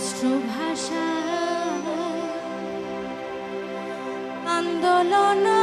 রাষ্ট্রভাষা আন্দোলন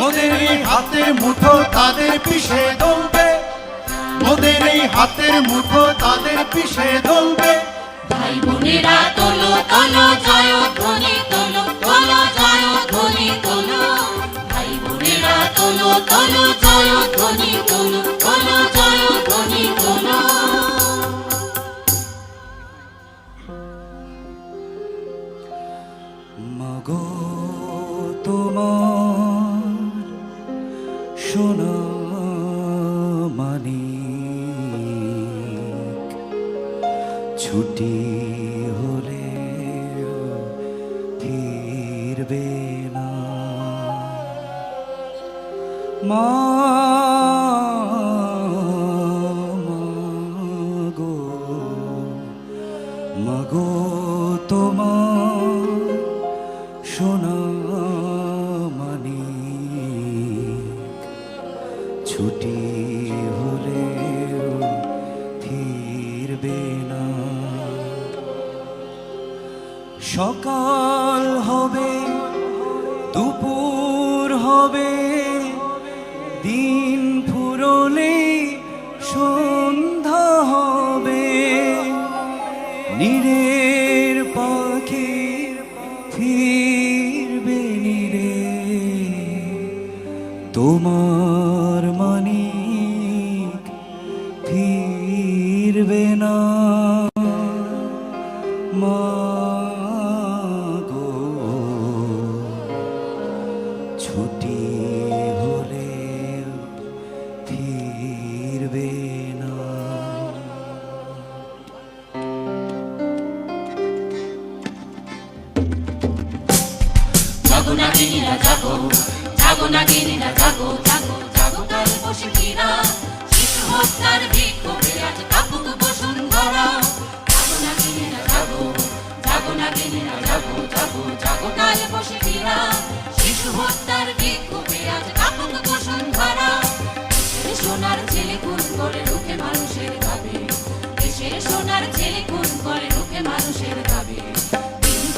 মোদের এই হাতের মুঠো তাদের পিছে দলবে মোদের এই হাতের মুঠো তাদের পিছে দলবে ভাই বোনেরা তোলো তোলো জয় ধ্বনি তোলো তোলো জয় ধ্বনি তোলো। ভাই বোনেরা তোলো তোলো জয় ধ্বনি তোলো তোলো জয় ধ্বনি তোলো। মাগো তোমার সোনা মানি ছুটি হলে ফিরবে না। মা সকাল হবে, দুপুর হবে, দিন ফুরলে সন্ধ্যা হবে। নীরের পাখি ফিরবে নীরে, তোমার মানিক ফিরবে না। মাগো জাগো নাগিনীরা জাগো জাগো নাগিনীরা জাগো জাগো জাগো কাল বসে ফিরা শিশু হত্যার বিক্ষোভে আজ কাপুক বসুন্ধরা। জাগো নাগিনীরা জাগো জাগো নাগিনীরা জাগো জাগো জাগো কাল বসে ফিরা শিশু হত্যার বিক্ষোভে আজ কাপুক বসুন্ধরা। সোনার ছেলে খুন করে রুখে মানুষের দাবি দেশের সোনার ছেলে খুন করে রুখে মানুষের দাবি